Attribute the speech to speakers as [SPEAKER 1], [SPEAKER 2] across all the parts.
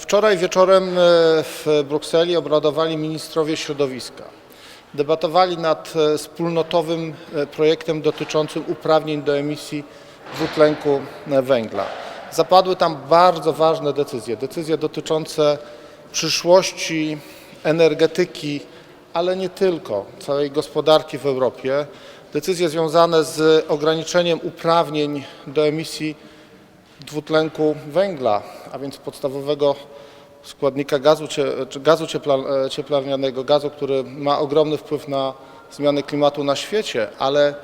[SPEAKER 1] Wczoraj wieczorem e, w Brukseli obradowali ministrowie środowiska. Debatowali nad e, wspólnotowym e, projektem dotyczącym uprawnień do emisji dwutlenku węgla. Zapadły tam bardzo ważne decyzje, decyzje dotyczące przyszłości energetyki, ale nie tylko, całej gospodarki w Europie, decyzje związane z ograniczeniem uprawnień do emisji dwutlenku węgla, a więc podstawowego składnika gazu, gazu e, cieplarnianego, gazu, który ma ogromny wpływ na zmiany klimatu na świecie, ale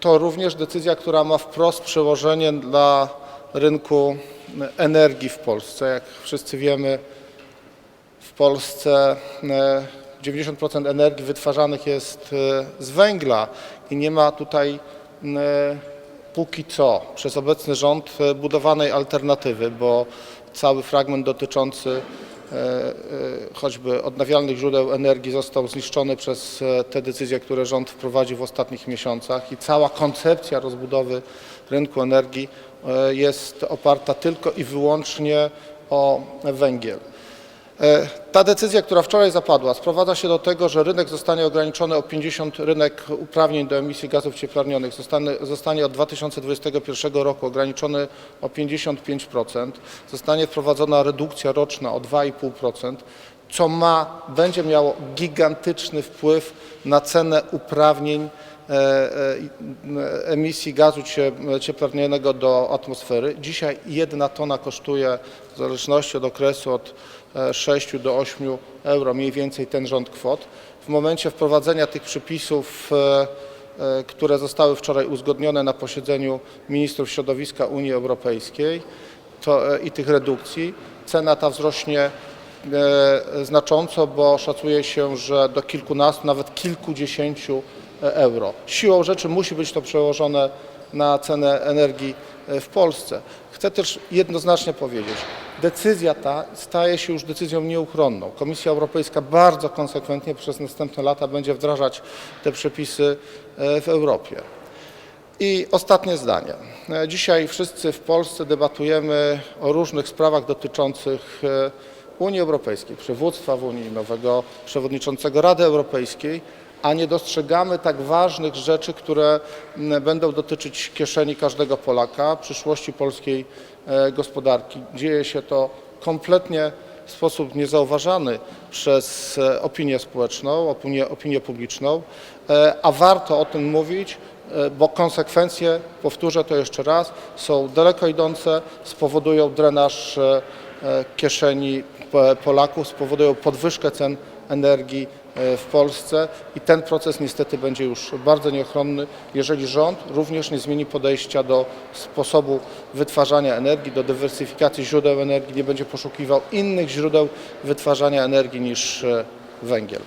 [SPEAKER 1] to również decyzja, która ma wprost przełożenie dla rynku energii w Polsce. Jak wszyscy wiemy, w Polsce e, 90% energii wytwarzanych jest e, z węgla i nie ma tutaj e, póki co przez obecny rząd e, budowanej alternatywy, bo cały fragment dotyczący e, e, choćby odnawialnych źródeł energii został zniszczony przez te decyzje, które rząd wprowadził w ostatnich miesiącach i cała koncepcja rozbudowy rynku energii jest oparta tylko i wyłącznie o węgiel. E, Ta decyzja, która wczoraj zapadła, sprowadza się do tego, że rynek zostanie ograniczony o 50, rynek uprawnień do emisji gazów cieplarnianych zostanie, zostanie od 2021 roku ograniczony o 55%, zostanie wprowadzona redukcja roczna o 2,5%, co ma, będzie miało gigantyczny wpływ na cenę uprawnień e, e, emisji gazu cie- cieplarnianego do atmosfery. Dzisiaj jedna tona kosztuje w zależności od okresu od 6 do 8 euro, mniej więcej ten rząd kwot. W momencie wprowadzenia tych przepisów, e, e, które zostały wczoraj uzgodnione na posiedzeniu ministrów środowiska Unii Europejskiej to, e, i tych redukcji, cena ta wzrośnie znacząco, bo szacuje się, że do kilkunastu, nawet kilkudziesięciu euro. Siłą rzeczy musi być to przełożone na cenę energii e, w Polsce. Chcę też jednoznacznie powiedzieć, decyzja ta staje się już decyzją nieuchronną. Komisja Europejska bardzo konsekwentnie przez następne lata będzie wdrażać te przepisy e, w Europie. I ostatnie zdanie. E, Dzisiaj wszyscy w Polsce debatujemy o różnych sprawach dotyczących Unii Europejskiej, przywództwa w Unii, nowego przewodniczącego Rady Europejskiej, a nie dostrzegamy tak ważnych rzeczy, które m, będą dotyczyć kieszeni każdego Polaka, przyszłości polskiej e, gospodarki. Dzieje się to kompletnie w sposób niezauważany przez e, opinię społeczną, opinię, opinię publiczną, e, a warto o tym mówić, bo konsekwencje, powtórzę to jeszcze raz, są daleko idące, spowodują drenaż kieszeni P- Polaków, spowodują podwyżkę cen energii e, w Polsce i ten proces niestety będzie już bardzo nieuchronny, jeżeli rząd również nie zmieni podejścia do sposobu wytwarzania energii, do dywersyfikacji źródeł energii, nie będzie poszukiwał innych źródeł wytwarzania energii niż e, węgiel.